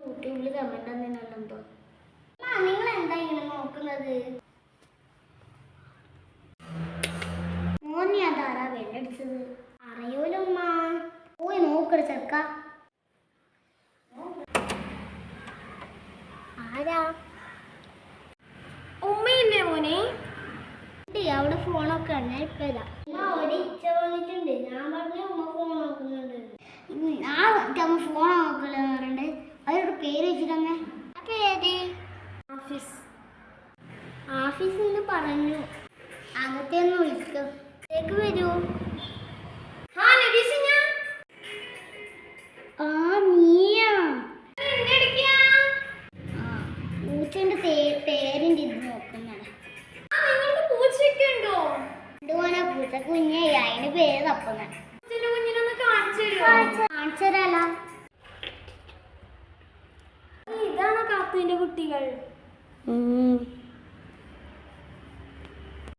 യൂട്യൂബിൽ കമന്റ് തന്നിട്ടുണ്ടോ നിങ്ങൾ എന്താ ഇങ്ങനെ നോക്കുന്നത്? മോനെ അതാരാ വെള്ളടിച്ചത് അറിയൂലോ ഉമ്മ. നോക്കട ചെറുക്ക ആരാ? ഉമ്മയില്ലേ മോനെ? അവിടെ ഫോണൊക്കെ ഉണ്ട് ഞാൻ ഇപ്പൊ ഉമ്മ ഒരു ഞാൻ പറഞ്ഞു ഉമ്മ ഫോൺ നോക്കുന്നുണ്ട്. അമ്മ ഫോൺ പേര് വെച്ചിട്ടങ്ങ് പേര് ഓഫീസ് ആഫീസിൽ നിന്ന് പറഞ്ഞു. അകത്തെ ഒന്ന് വിളിക്കും. അകത്തേക്ക് വരൂ. ആ നീയാ. എന്നെ പൂച്ചന്റെ പേരിന്റെ ഇത് നോക്കുന്നതാണ് ഇതുപോലെ പൂച്ച കുഞ്ഞെ അതിന്റെ പേര് തപ്പുന്ന. കാണിച്ചു തരാലോ. കാത്തുവിന്റെ കുട്ടികൾ.